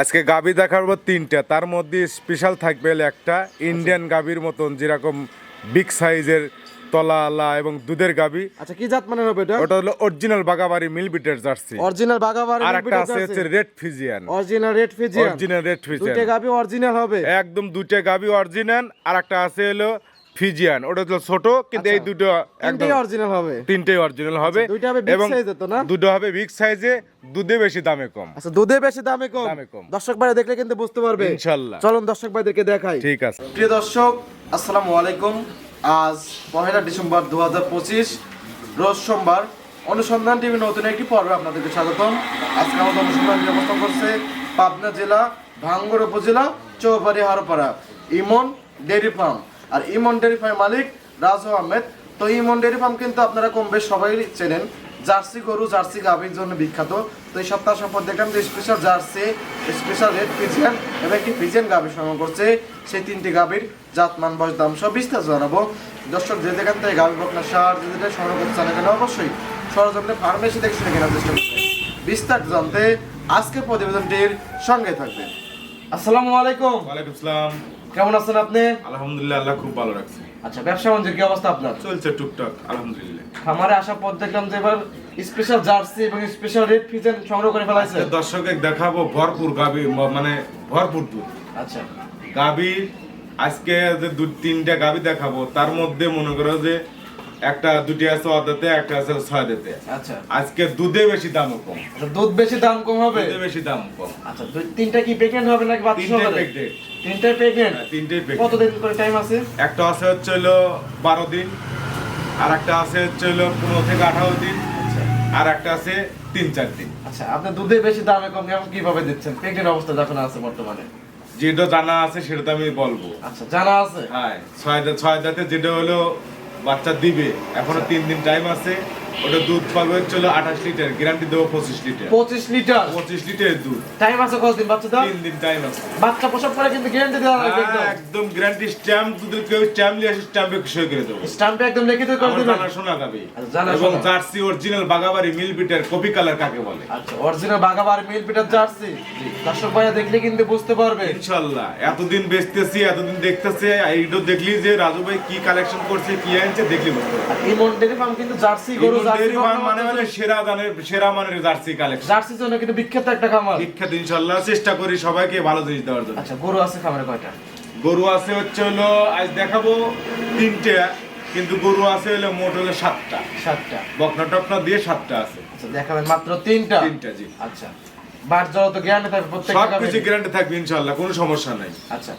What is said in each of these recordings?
আজকে গাবি দেখাবো তিনটা তার মধ্যে স্পেশাল থাকবে একটা ইন্ডিয়ান গাবির মতন যেরকম বিগ সাইজের তলা আলা এবং দুধের গাবি। আচ্ছা কি জাত মানের হবে এটা? ওটা হলো অরিজিনাল বাগাবাড়ি মিল বিটের জার্সি। অরিজিনাল বাগাবাড়ি আর একটা আছে হচ্ছে red Friesian original red Friesian original red Friesian দুইটা গাবি অরিজিনাল হবে? একদম দুইটা গাবি অরিজিনাল আর একটা আছে হলো ফিজিয়ান ওটা হলো ছোট কিন্তু এই দুটো একদম অরিজিনাল হবে। তিনটেই অরিজিনাল হবে। দুইটা হবে big size এর তো না? দুটো হবে বিগ সাইজে দুধে বেশি দামে কম। আচ্ছা দুধে বেশি দামে কম? দামে কম। দর্শক ভাই দেখলে কিন্তু বুঝতে পারবে। ইনশাল্লাহ। চলুন দর্শক ভাইদেরকে দেখাই। ঠিক আছে। প্রিয় দর্শক আসসালামু আলাইকুম। আজ পহেলা ডিসেম্বর দুহাজার পঁচিশ রোজ সোমবার অনুসন্ধান টিভি নতুন একটি পর্বে আপনাদেরকে স্বাগতম। আজকে আমাদের অনুসন্ধান অবস্থান করছে পাবনা জেলা ভাঙ্গর উপজেলা চৌবাড়ি হারপাড়া ইমন ডেয়ারি ফার্ম। আর ইমন ডেয়ারি ফার্ম মালিক রাজু আহমেদ। তো ইমন ডেয়ারি ফার্ম কিন্তু আপনারা কম বেশ সবাই চেনেন। জার্সি গরু, জার্সি গাভীর জন্য বিখ্যাত। তো এই সপ্তাহ সম্পদ দেখলাম যে special jersey special red Friesian এবং একটি ফিজিয়ান গাভী সংগ্রহ করছে। সেই তিনটি গাভীর জাত মান বয়স, দাম সব বিস্তার জানাব। দর্শক, যে যেখান থেকে গাভী বকনা সার, যে যেটা সংগ্রহ করতে চান এখানে অবশ্যই সরজমিনে ফার্মেসি দেখে শুনে কেনার চেষ্টা করবেন। বিস্তারিত জানতে আজকের প্রতিবেদনটির সঙ্গে থাকবেন। আসসালামু আলাইকুম। ওয়ালাইকুম আসসালাম। কেমন আছেন আপনি? আলহামদুলিল্লাহ আল্লাহ খুব ভালো রাখছে। আচ্ছা ব্যবসা বাণিজ্যের কি অবস্থা আপনার? চলছে টুকটাক আলহামদুলিল্লাহ। খামারে আসার পর দেখলাম যে এবার স্পেশাল জার্সি এবং স্পেশাল রেড ফিজেন সংগ্রহ করে ফেলাইছে। দর্শক দর্শকে দেখাবো ভরপুর গাবি মানে ভরপুর দুধ। আচ্ছা। গাবি আজকে যে দুই তিনটা গাবি দেখাবো তার মধ্যে মনে করো যে একটা দুটি আছে অদাতে একটা আছে ছয় দিতে আচ্ছা। আজকে দুধে বেশি দাম কম। আচ্ছা, দুধ বেশি দাম কম হবে? দুধে বেশি দাম কম। আচ্ছা দুই তিনটা কি প্রেগনেন্ট হবে নাকি বাচ্চা তিনটে হবে? প্রেগনেন্ট তিনটাই প্রেগনেন্ট তিনটে কত প্রেগনেন্ট দিন করে টাইম আছে? একটা আছে হচ্ছে হলো বারো দিন আর একটা আছে হচ্ছে হলো পনেরো থেকে আঠারো দিন আচ্ছা। আর একটা আছে তিন চার দিন। আচ্ছা আপনি দুধে বেশি দামে কম কেমন কীভাবে দিচ্ছেন? প্রেগনেন্ট অবস্থা যখন আছে বর্তমানে? যেটা জানা আছে সেটা তো আমি বলব। আচ্ছা জানা আছে? হ্যাঁ ছয় ছয় দাঁতে যেটা হলো বাচ্চা দিবে। এখনও তিন দিন টাইম আছে। ওটা দুধ পাবে হলো আঠাশ লিটার গ্যারান্টি দেবো পঁচিশ লিটার। পঁচিশ লিটার? পঁচিশ লিটারের দুধ। টাইম আছে কতদিন বাচ্চা দাও তিন দিন টাইম আছে। বাচ্চা প্রসব করে কিন্তু গ্যারান্টি দেওয়া লাগবে একদম। গ্যারান্টি স্ট্যাম্প যদি কেউ স্ট্যাম্প নিয়ে আসে স্ট্যাম্পে সই করে দেবো। স্টাম্পে একদম লিখিত করে আমার দিবেন। জানা শোনা যাবে আচ্ছা, জানা এবং জার্সি অরিজিনাল বাগাবাড়ি মিল বিটার কপি কালার কাকে বলে? আচ্ছা অরিজিনাল বাগাবার মিল পিটার জার্সি দর্শক ভাইয়া দেখলে কিন্তু বুঝতে পারবে। ইনশাল্লাহ এতদিন বেচতেছি এতদিন দেখতেছে এইটা দেখলি যে রাজু ভাই কি কালেকশন করছে কি আনছে দেখলি বুঝতে পারবে। আর এই মন্ডেরি ফার্ম কিন্তু জার্সি গরু ইমন জার্সি মানে সেরা দানের সেরা মানের জার্সি কালেকশন জার্সির জন্য কিন্তু বিখ্যাত একটা খামার। বিখ্যাত ইনশাল্লাহ চেষ্টা করি সবাইকে ভালো জিনিস দেওয়ার জন্য। আচ্ছা গরু আছে খামারে কয়টা? গরু আছে হচ্ছে হলো আজ দেখাবো তিনটে কিন্তু গরু আছে হলো মোট হলো সাতটা। সাতটা। বকনা টকনা দিয়ে সাতটা আছে। আচ্ছা দেখাবেন মাত্র তিনটা? তিনটা জি। আচ্ছা বার জল তো থাকবে প্রত্যেকটা সব কিছু গ্যারান্টি থাকবে ইনশাল্লাহ কোনো সমস্যা নাই। আচ্ছা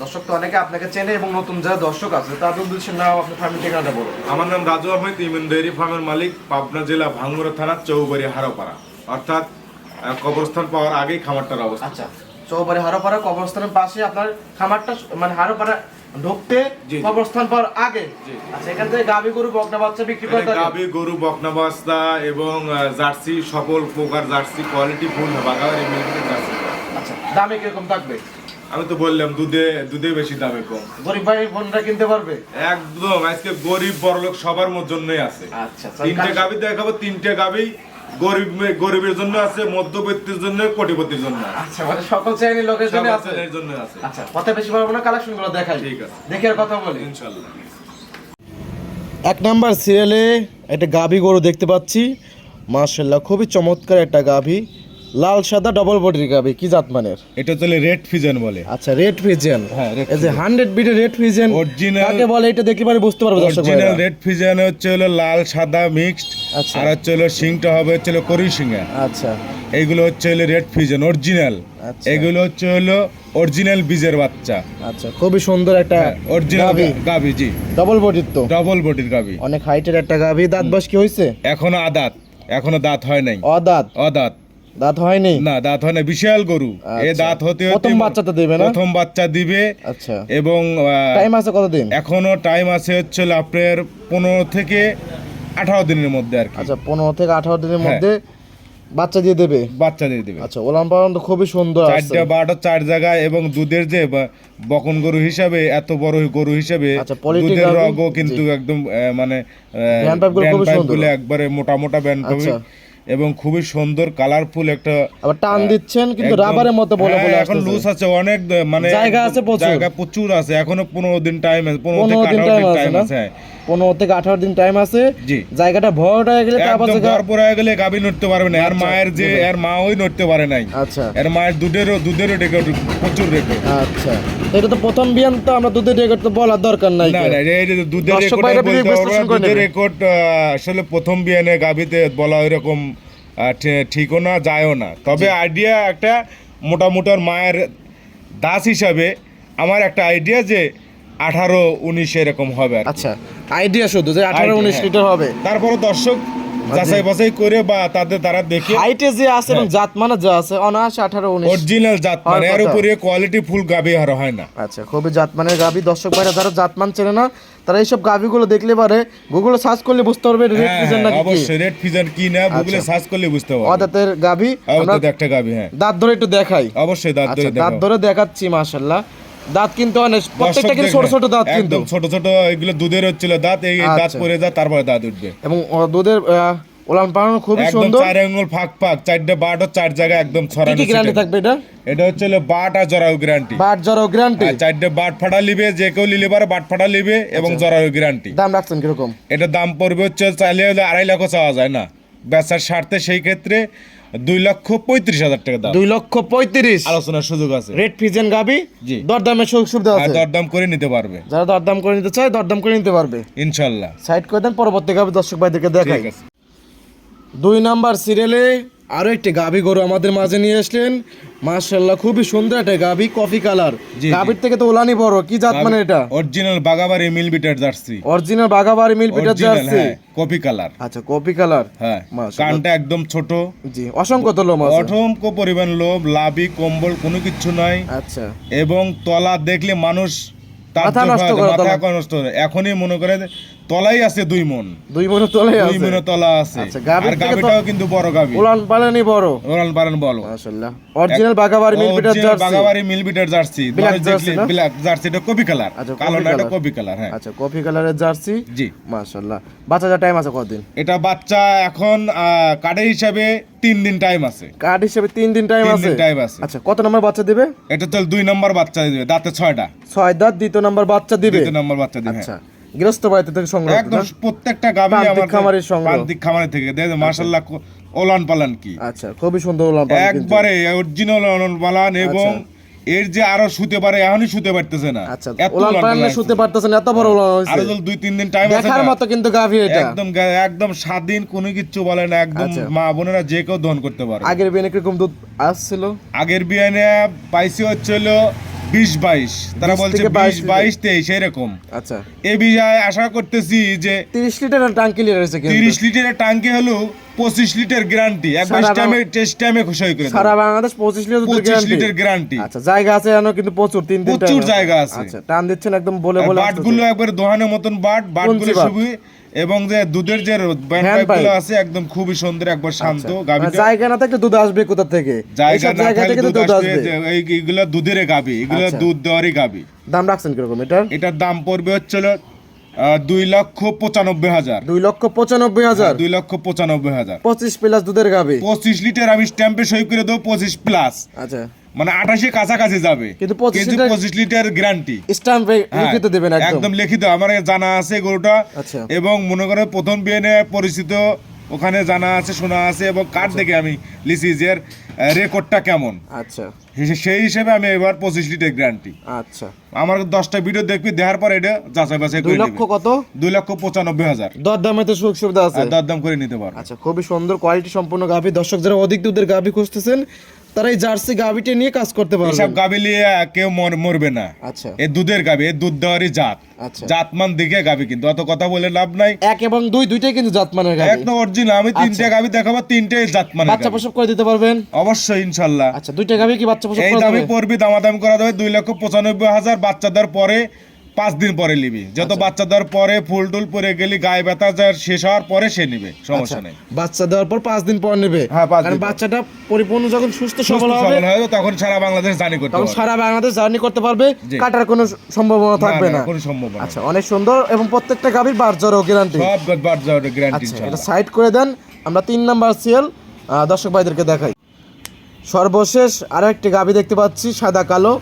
দর্শক তো অনেকে আপনাকে চেনে এবং নতুন যারা দর্শক আছে তাদের উদ্দেশ্যে নাও আপনার ফার্মের ঠিকানাটা বলুন। আমার নাম রাজু আহমেদ ইমন ডেয়ারি ফার্মের মালিক পাবনা জেলা ভাঙ্গুরা থানা চৌবাড়ি হারোপাড়া। অর্থাৎ কবরস্থান পাওয়ার আগেই খামারটার অবস্থা। আচ্ছা চৌবাড়ি হারোপাড়া কবরস্থানের পাশে আপনার খামারটা মানে হারোপাড়া ঢুকতে। কবরস্থান পাওয়ার আগে? জি। আচ্ছা এখান থেকে গাভী গরু বকনা বাচ্চা বিক্রি করে এখানে গাভী গরু বকনা বস্তা এবং জার্সি সকল প্রকার জার্সি কোয়ালিটি ফুল বাগাবাড়ি মিলবে জার্সি। আচ্ছা দামে কীরকম থাকবে? আমি তো বললাম দুধে দুধে বেশি দামে কম। গরিব ভাই বোনরা কিনতে পারবে? একদম আজকে গরিব বড়লোক সবার জন্যই আছে। আচ্ছা তিনটে গাভী দেখাবো তিনটে গাভী গরিব গরিবের জন্য আছে মধ্যবিত্তের জন্য কোটিপতির জন্য আচ্ছা মানে সকল শ্রেণির লোকের জন্য আছে। ছেলের জন্য আছে। আচ্ছা কথা বেশি পারব না কালেকশনগুলো দেখাই। ঠিক আছে। দেখে আর কথা বলি। ইনশাল্লাহ এক নাম্বার সিরিয়ালে একটা গাভী গরু দেখতে পাচ্ছি। মার্শাল্লাহ খুবই চমৎকার একটা গাভী। লাল সাদা ডবল বডির গাভী কি জাত মানের? এটা চলে রেড ফিজন বলে। আচ্ছা রেড ফিজিয়ান হ্যাঁ, এই যে হান্ড্রেড বিটের রেড ফিজিয়ান অরিজিনাল কাকে বলে এটা দেখলে পারে বুঝতে পারবে দর্শক অরিজিনাল রেড ফিজন হচ্ছে হলো লাল সাদা মিক্সড আচ্ছা। আর হচ্ছে হলো সিংটা হবে হচ্ছে হলো করি সিংহা আচ্ছা। এইগুলো হচ্ছে হলো রেড ফিজন অরিজিনাল। এগুলো হচ্ছে হলো অরিজিনাল বীজের বাচ্চা। আচ্ছা খুবই সুন্দর একটা অরিজিনাল গাভী গাবি। জি। ডবল বডির তো। ডবল বডির গাবি। অনেক হাইটের একটা গাভী দাঁত বয়স কি হয়েছে এখনও আদাত। এখনও দাঁত হয় নাই। অদাঁত। অদাঁত। দাঁত হয়নি? না দাঁত হয় না বিশাল গরু। এ আচ্ছা। দাঁত হতে হতে প্রথম বাচ্চা তো দেবে না? প্রথম বাচ্চা দিবে। আচ্ছা। এবং টাইম আছে কতদিন? এখনও টাইম আছে হচ্ছে আপনার পনেরো থেকে আঠারো দিনের মধ্যে আর কি। আচ্ছা পনেরো থেকে আঠারো দিনের হ্যাঁ। মধ্যে বাচ্চা দিয়ে দেবে? বাচ্চা দিয়ে দিবে। আচ্ছা ওলাম পালন তো খুবই সুন্দর চারটা বারোটা চার জায়গায় এবং দুধের যে বকন গরু হিসাবে এত বড় গরু হিসাবে আচ্ছা, দুধের রগও কিন্তু একদম মানে Band pipe গুলো খুবই সুন্দর। গুলো একবারে মোটা মোটা ব্যান্ড আচ্ছা। এবং খুবই সুন্দর কালারফুল একটা আবার টান দিচ্ছেন কিন্তু রাবারের মতো বলে হ্যাঁ, বলে এখন লুজ আছে অনেক মানে জায়গা আছে প্রচুর। জায়গা প্রচুর আছে এখনও পনেরো দিন টাইম আছে পনেরো পনেরো থেকে দিন আঠারো টাইম দিন আছে টাইম আছে। পনেরো থেকে আঠারো দিন টাইম আছে। জায়গাটা ভরাট হয়ে গেলে ভরপুর হয়ে গেলে গাভী নড়তে পারবে না। আর মায়ের যে এর মা ওই নড়তে পারে নাই। আচ্ছা। এর মায়ের দুধেরও দুধেরও রেকর্ড প্রচুর রেকর্ড। আচ্ছা। এটা তো প্রথম বিয়ান তো আমরা দুধের রেকর্ড তো বলার দরকার নাই না না এই যে দুধের রেকর্ড দুধের আসলে প্রথম বিয়ানে গাভীতে বলা ঠি- ঠিকও না যায়ও না। তবে আইডিয়া একটা মোটামুটার মায়ের দাস হিসাবে আমার একটা আইডিয়া যে আঠারো উনিশ এরকম হবে আচ্ছা আইডিয়া শুধু যে আঠারো উনিশ হ্যাঁ। লিটার হবে। তারপরে দর্শক যাচাই বাছাই করে বা তাদের তারা দেখে হাইটে যে আছে এবং জাত মানে যা আছে অরিজিনাল জাত মানে এর উপরে কোয়ালিটি ফুল গাভী আর হয় না। আচ্ছা খুবই জাতমানের গাভি। দর্শক ভাইরা যারা জাতমান চেনে না তারা এইসব দেখলে পারে। গুগলে সার্চ করলে বুঝতে পারবে রেড হ্যাঁ, ফিজন হ্যাঁ, কি। অবশ্যই রেড ফিজার কি না গুগলে সার্চ করলে বুঝতে পারবে। অদাতের গাভি আমরা একটা গাভী হ্যাঁ। দাঁত ধরে একটু দেখাই। অবশ্যই দাঁত আচ্ছা ধরে দাঁত দেখো ধরে দেখাচ্ছি মাশাল্লাহ দাঁত কিন্তু অনেক প্রত্যেকটা কিন্তু ছোট ছোট দাঁত কিন্তু। ছোট ছোট এগুলো দুধের হচ্ছিল দাঁত এই দাঁত আচ্ছা। পরে তারপরে দাঁত উঠবে। এবং দুধের ওলান পালানো খুবই একদম সুন্দর। চার আঙ্গুল ফাঁক ফাঁক চারটে বাট চার জায়গায় একদম ছড়ানো কি গ্যারান্টি থাকবে এটা? এটা হচ্ছে বাট আর জরায়ু গ্যারান্টি বাট জড়ো গ্যারান্টি চারটে বাট ফাটা লিবে যে কেউ লিলে পারে বাট ফাটা লিবে এবং আচ্ছা। জরায়ু গ্যারান্টি দাম রাখছেন কীরকম? এটা দাম পড়বে হচ্ছে চাইলে আড়াই লাখও চাওয়া যায় না। বেচার স্বার্থে সেই ক্ষেত্রে দুই লক্ষ পঁয়ত্রিশ হাজার টাকা দাম। দুই লক্ষ পঁয়ত্রিশ। আলোচনার সুযোগ আছে। রেড ফিজেন গাবি জি। দরদামের সুযোগ সুবিধা আছে। দরদাম করে নিতে পারবে। যারা দরদাম করে নিতে চায় দরদাম করে নিতে পারবে। ইনশাল্লাহ। সাইড করে দেন পরবর্তী গাবি দর্শক ভাইদেরকে দেখাই। দুই নাম্বার সিরিয়ালে আরও একটি গাভী গরু আমাদের মাঝে নিয়ে আসলেন। মাশাল্লাহ খুবই সুন্দর একটা কফি কালার থেকে তো ওলানি বড় কি জাত মানে এটা? অরিজিনাল বাগাবাড়ি মিল বিটার jersey. Original Bagabari milk jersey. হ্যাঁ কপি কালার আচ্ছা কপি কালার হ্যাঁ কানটা একদম ছোট। জি অসংখ্য তো লোম আছে অসংখ্য পরিমাণ লোভ লাভি কম্বল কোনো কিছু নাই। আচ্ছা। এবং তলা দেখলে মানুষ মাথা নষ্ট করে। এখনই মনে করে তলাই আছে দুই মন। দুই মনে তোলে দুই আছে? মনে তলা আছে। আচ্ছা, আর গাবিটাও কিন্তু বড় গাবি পালানি বড়। বলো মাশাল্লাহ original Bagabari milk jersey. Bagabari মিল বিটার জার্সি? ব্ল্যাক জার্সি এটা কপি কালার আচ্ছা, কালো না এটা কপি কালার হ্যাঁ। আচ্ছা কফি কালারের জার্সি? জি। বাচ্চা যা টাইম আছে কতদিন? এটা বাচ্চা এখন কার্ডের হিসাবে তিন দিন টাইম আছে। কার্ড হিসেবে তিন দিন টাইম আছে দিন টাইম আছে। আচ্ছা কত নম্বর বাচ্চা দিবে? এটা তো দুই নম্বর বাচ্চা দিবে দাঁতে ছয়টা। ছয় দাঁত দ্বিতীয় নম্বর বাচ্চা দিবে? দ্বিতীয় নম্বর বাচ্চা দিবে হ্যাঁ। আচ্ছা। গৃহস্থ বাড়িতে থেকে সংগ্রহ একদম প্রত্যেকটা গাবি প্রান্তিক আমার খামারের সংগ্রহ। প্রান্তিক থেকে। দেখে মাশাআল্লাহ ওলান পালান কি? আচ্ছা খুবই সুন্দর উলান পালান একবারে অরিজিনাল ওলান পালান এবং এর যে আরও শুতে পারে এখনই শুতে পারতেছে না। আচ্ছা উলান পালান শুতে পারতেছেন এত বড় উলান হয়েছে। আরও দুই তিন দিন টাইম আছে দেখার মতো কিন্তু গাভি এটা। একদম একদম স্বাধীন কোনো কিছু বলে না একদম আচ্ছা। মা বোনেরা যে কেউ দহন করতে পারে। আগের বেনে কীরকম দুধ আসছিল? আগের বিয়ানে পাইছি হচ্ছে হলো বিশ বাইশ। তারা বলছে বিশ বাইশ তেইশ এরকম। আচ্ছা। এ বিষয়ে আশা করতেছি যে তিরিশ লিটার টাঙ্কি তিরিশ লিটারের টাঙ্কি হলো পঁচিশ লিটার গ্যারান্টি একবার টাইমে টেস্ট টাইমে খুশি করে। সারা বাংলাদেশ পঁচিশ লিটার পঁচিশ লিটার গ্যারান্টি আচ্ছা জায়গা আছে জানো কিন্তু প্রচুর তিন প্রচুর জায়গা আছে। আচ্ছা টান দিচ্ছেন একদম বলে বলে বাটগুলো একবার দোহানের মতন বাট বাটগুলো কঞ্চি বাট। খুবই এবং যে দুধের যে ব্যান্ড Hand পাইপ। গুলো pipe। আছে একদম খুবই সুন্দর একবার শান্ত মানে জায়গা না থাকলে দুধ আসবে কোথা থেকে? জায়গা না থাকলে থেকে দুধ আসবে আসবে। যে এই এগুলো দুধের গাবি এগুলো আচ্ছা। দুধ দেওয়ারই গাবি দাম রাখছেন কীরকম এটার? এটার দাম পড়বে হচ্ছে দুই লক্ষ পঁচানব্বই হাজার। দুই লক্ষ পঁচানব্বই হাজার? দুই লক্ষ পঁচানব্বই হাজার। পঁচিশ প্লাস দুধের গাবে পঁচিশ লিটার আমি স্ট্যাম্পে সই করে দেবো পঁচিশ প্লাস আচ্ছা। মানে আঠাশে কাছাকাছি যাবে। কিন্তু 25 কিন্তু লিটার- পঁচিশ লিটার গ্যারান্টি স্ট্যাম্পে লিখিত দেবেন একদম। লিখিত। আমার জানা আছে গরুটা। আচ্ছা। এবং মনে করে প্রথম বিয়েনে পরিচিত ওখানে জানা আছে শোনা আছে এবং কার্ড দেখে আমি লিখি যে রেকর্ডটা কেমন? আচ্ছা। সেই হিসেবে আমি এবার পঁচিশ লিটার গ্যারান্টি আচ্ছা। আমার দশটা ভিডিও দেখবি দেখার পর এটা যাচাই বাছাই দুই লক্ষ কত? দুই লক্ষ পঁচানব্বই হাজার। দর দামে তো সুযোগ সুবিধা আছে। দরদাম করে নিতে পারবে। আচ্ছা খুবই সুন্দর কোয়ালিটি সম্পূর্ণ গাভি। দর্শক যারা অধিক দুধের গাভি খুঁজতেছেন তারা এই জার্সি গাভিটা নিয়ে কাজ করতে এসব পারবেন গাবি নিয়ে কেউ মর- মরবে না। আচ্ছা। এ দুধের গাবি এ দুধ দেওয়ারই জাত। আচ্ছা। জাতমান দিকে গাবি কিন্তু অত কথা বলে লাভ নাই। এক এবং দুই দুইটাই কিন্তু জাতমানের গাভি। একদম অরিজিনাল আমি তিনটে গাবি দেখাবো তিনটেই জাতমান বাচ্চা প্রসব করে দিতে পারবেন? অবশ্যই ইনশাল্লাহ। আচ্ছা দুইটা গাভি কি বাচ্চা প্রসব এই করে দামে দেবে পড়বি দামাদাম করা যাবে দুই লক্ষ পঁচানব্বই হাজার। বাচ্চা দেওয়ার পরে পাঁচ দিন পরে নিবি। আচ্ছা। যত বাচ্চা দেওয়ার পরে ফুল টুল পরে গেলি গায়ে ব্যথা যার শেষ হওয়ার পরে সে নিবে সমস্যা নেই। বাচ্চা দেওয়ার পর পাঁচ দিন পর নেবে। হ্যাঁ, পাঁচ দিন বাচ্চাটা পরিপূর্ণ যখন সুস্থ সবল হবে তখন সারা বাংলাদেশ জানি করতে তখন পারবে। সারা বাংলাদেশ জার্নি করতে পারবে কাটার কোনো সম্ভাবনা থাকবে না, কোনো সম্ভাবনা আচ্ছা অনেক সুন্দর এবং প্রত্যেকটা গাভীর বার জ্বর গ্যারান্টি সব বার যাওয়ার গ্যারান্টি আচ্ছা এটা সাইড করে দেন আমরা তিন নাম্বার সিএল দর্শক ভাইদেরকে দেখাই। সর্বশেষ আরও একটি গাভি দেখতে পাচ্ছি সাদা কালো।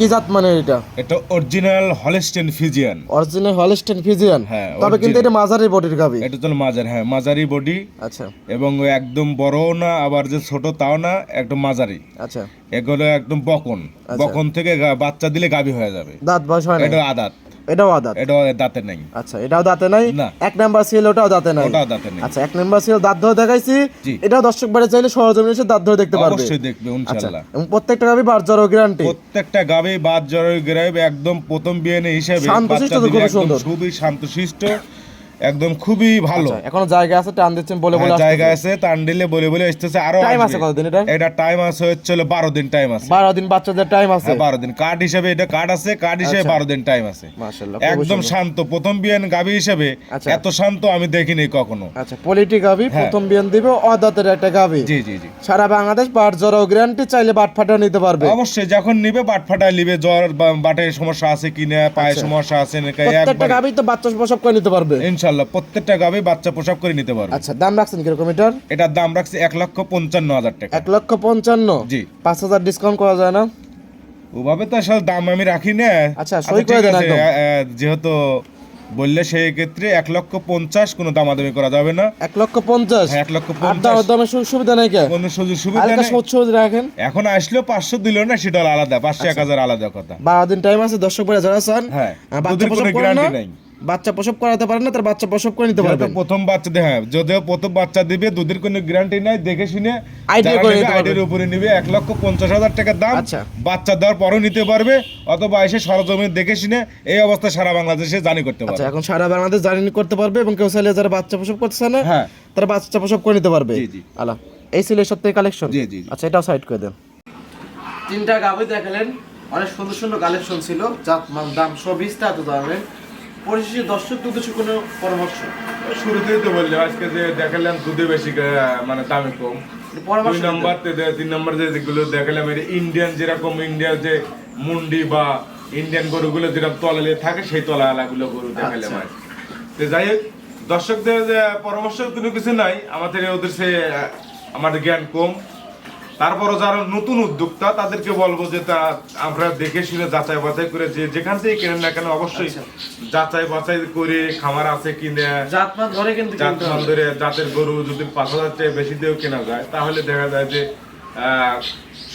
কি জাত মানে এটা? এটা original Holstein Friesian original Holstein Friesian হ্যাঁ, তবে কিন্তু এটা মাঝারি বডির গাবি এটা তো মাজার হ্যাঁ মাঝারি বডি। আচ্ছা। এবং একদম বড়ও না আবার যে ছোট তাও না একদম মাঝারি। আচ্ছা। এগুলো একদম বকন। বকন থেকে বাচ্চা দিলে গাবি হয়ে যাবে। দাঁত বয়স হয় না এটা আদাত। এটাও আদাত এটা দাঁতে নাই। আচ্ছা এটাও দাঁতে নাই। এক নাম্বার সিল ওটাও দাঁতে নাই? ওটাও দাঁতে নাই। আচ্ছা এক নাম্বার সিল দাঁত ধরে দেখাইছি। এটাও দর্শক বাড়ি চাইলে সরজমিনে এসে দাঁত ধরে দেখতে পারবে। অবশ্যই দেখবে আচ্ছা ইনশাআল্লাহ এবং প্রত্যেকটা গাবে বার জ্বর গ্যারান্টি প্রত্যেকটা গাবে বাদ জ্বরের গ্যারান্টি একদম প্রথম বিয়ানে হিসেবে শান্তশিষ্ট খুবই সুন্দর। খুবই শান্তশিষ্ট। একদম খুবই ভালো। আচ্ছা, এখনও জায়গা আছে টান দিচ্ছেন বলে বলে হ্যাঁ, জায়গা আছে টান্ডিলে বলে বলে আসতেছে আরও টাইম। আছে কতদিন এটা? এটা টাইম আছে হচ্ছে হলো বারো দিন টাইম আছে। বারো দিন বাচ্চাদের টাইম আছে। হ্যাঁ বারো দিন। কার্ড হিসেবে এটা কার্ড আছে কার্ড হিসেবে আচ্ছা। বারো দিন টাইম আছে। মাশাআল্লাহ একদম শান্ত। প্রথম বিয়ান গাবি হিসেবে আচ্ছা। এত শান্ত আমি দেখিনি কখনো। আচ্ছা পলিটি গাভি হ্যাঁ। প্রথম বিয়ান দিবে অদাতের একটা গাভি। জি জি জি। সারা বাংলাদেশ বাট জ্বর গ্যারান্টি চাইলে বাট ফাটা নিতে পারবে। অবশ্যই যখন নিবে বাট ফাটা নিবে জ্বর বা- বাটে সমস্যা আছে কিনা পায়ে সমস্যা আছে নাকি। প্রত্যেকটা গাভি তো বাচ্চা প্রসব করে নিতে পারবে। ইনশাল্লাহ প্রত্যেকটা গাবে বাচ্চা প্রসব করে নিতে পারবে। আচ্ছা দাম রাখছেন কীরকম এটার? এটার দাম রাখছে এক লক্ষ পঞ্চান্ন হাজার টাকা। এক লক্ষ পঞ্চান্ন? জি। পাঁচ হাজার ডিসকাউন্ট করা যায় না? ওভাবে তো আসলে দাম আমি রাখি না। আচ্ছা, সই করে দেন একদম। যেহেতু বললে সেই ক্ষেত্রে এক লক্ষ পঞ্চাশ কোনো দামাদামি করা যাবে না। এক লক্ষ পঞ্চাশ? হ্যাঁ, এক লক্ষ আর পঞ্চাশ। দামের সুবিধা নাই কে? কোনো সুযোগ সুবিধা নেই। সোচ সোচ রাখেন। এখন আসলেও পাঁচশো দিল না সেটা আলাদা পাঁচশো এক হাজার আলাদা কথা। বারো দিন টাইম আছে দর্শক ভাইরা যারা চান হ্যাঁ, কোনো guarantee নাই। বাচ্চা প্রসব করাতে পারেন না তার বাচ্চা প্রসব করে নিতে পারবেন প্রথম বাচ্চা দে- হ্যাঁ যদিও প্রথম বাচ্চা দিবে দুধের কোনো গ্যারান্টি নাই দেখে শুনে পারবে। idea-র উপরে নিবে এক লক্ষ পঞ্চাশ হাজার টাকার দাম আচ্ছা। বাচ্চা দেওয়ার পরও নিতে পারবে অথবা এসে সরজমিন দেখে শুনে এই অবস্থা সারা বাংলাদেশে জানি করতে আচ্ছা পারবে এখন সারা বাংলাদেশ জার্নি করতে পারবে এবং কেউ চাইলে যারা বাচ্চা প্রসব করতেছে না হ্যাঁ তারা বাচ্চা প্রসব করে নিতে পারবে জি, জি। আলা এই ছিল থেকে কালেকশন জি, জি। আচ্ছা এটাও সাইড করে দেন তিনটা গাভি দেখালেন অনেক সুন্দর সুন্দর কালেকশন ছিল জাত মান দাম সব বিস্তারিত জানালেন পরিশেষে দর্শক উদ্দেশ্যে কোনো পরামর্শ? শুরুতেই তো বললে আজকে যে দেখালাম দুধে বেশি মানে দামে কম। দুই নাম্বার তিন নাম্বার যে যেগুলো দেখালাম এটা ইন্ডিয়ান যেরকম ইন্ডিয়ার যে মুন্ডি বা ইন্ডিয়ান গরুগুলো যেরকম তলালে থাকে সেই তলাগুলো গরু দেখালাম আর তো যাই হোক দর্শকদের পরামর্শ কোনো কিছু নাই। আমাদের ওদের সে আমার জ্ঞান কম। তারপরও যারা নতুন উদ্যোক্তা তাদেরকে বলব যে তা আমরা দেখে শুনে যাচাই বাছাই করে যে যেখান থেকে কেনেন না কেন অবশ্যই যাচাই বাছাই করে খামার আছে কিনা জাত মান ধরে কিন্তু। মন্দিরে জাতের গরু যদি পাঁচ হাজার টাকা বেশি দিয়েও কেনা যায় তাহলে দেখা যায় যে আহ,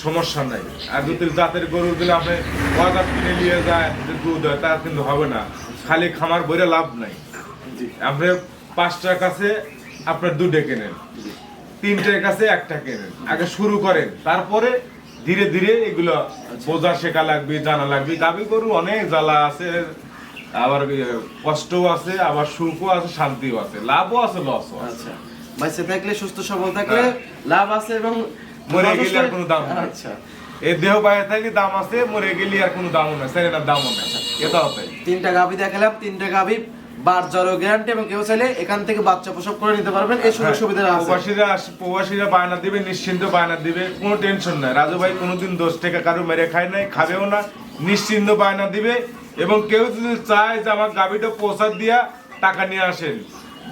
সমস্যা নাই। আর যদি জাতের গরু যদি আপনি বাজার কিনে নিয়ে যায় দুধ হয় তা কিন্তু হবে না। খালি খামার বইরে লাভ নাই। আপনি পাঁচটার কাছে আপনার দুধে কেনেন। তিনটের কাছে একটা কেনেন। আগে শুরু করেন তারপরে ধীরে ধীরে এগুলো বোঝা শেখা লাগবে জানা লাগবে। গাবি গরু অনেক জ্বালা আছে আবার কষ্টও আছে আবার সুখও আছে শান্তিও আছে লাভও আছে লসও আছে। আচ্ছা। বাইসে থাকলে সুস্থ সবল থাকলে লাভ আছে এবং মরে গেলে আর কোনো দাম আচ্ছা। এই দেহ বাইরে থাকলে দাম আছে মরে গেলে আর কোনো দামও নাই সেরে না দামও নাই। এটাও তাই। তিনটা গাভি দেখালাম তিনটা গাভি বার গ্যারান্টি এবং কেউ চাইলে এখান থেকে বাচ্চা প্রসব করে নিতে পারবেন। এই সুযোগ সুবিধা আছে। হ্যাঁ, প্রবাসীরা প্রবাসীরা বায়না দিবে নিশ্চিন্ত বায়না দিবে কোনো টেনশন নাই। রাজু ভাই কোনোদিন দশ টাকা কারও মেরে খায় নাই খাবেও না নিশ্চিন্ত বায়না দিবে এবং কেউ যদি চায় যে আমার গাবিটা পৌঁছা দিয়া টাকা নিয়ে আসেন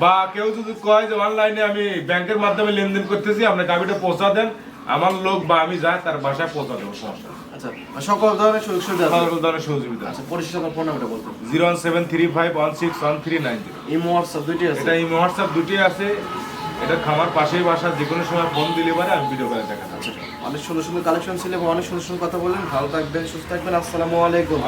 বা কেউ যদি কয় যে অনলাইনে আমি ব্যাংকের মাধ্যমে লেনদেন করতেছি আপনার গাবিটা পৌঁছা দেন আমার লোক বা আমি যাই তার বাসায় পৌঁছা দেবো সমস্যা আচ্ছা সকল ধরনের সুযোগ সুবিধা সকল ধরনের সহযোগিতা আচ্ছা পরিশেষে আপনার ফোন নাম্বারটা বলতে zero one seven three five one six one three nine zero. Imo WhatsApp দুইটি আছে? এটা এই হোয়াটসঅ্যাপ দুটি আছে। এটা খামার পাশেই বাসা যে কোনো সময় ফোন দিলে পারে আমি ভিডিও করে দেখা যাচ্ছে অনেক সুন্দর সুন্দর কালেকশন ছিল এবং অনেক সুন্দর সুন্দর কথা বললেন। ভালো থাকবেন সুস্থ থাকবেন। আসসালামু আলাইকুম।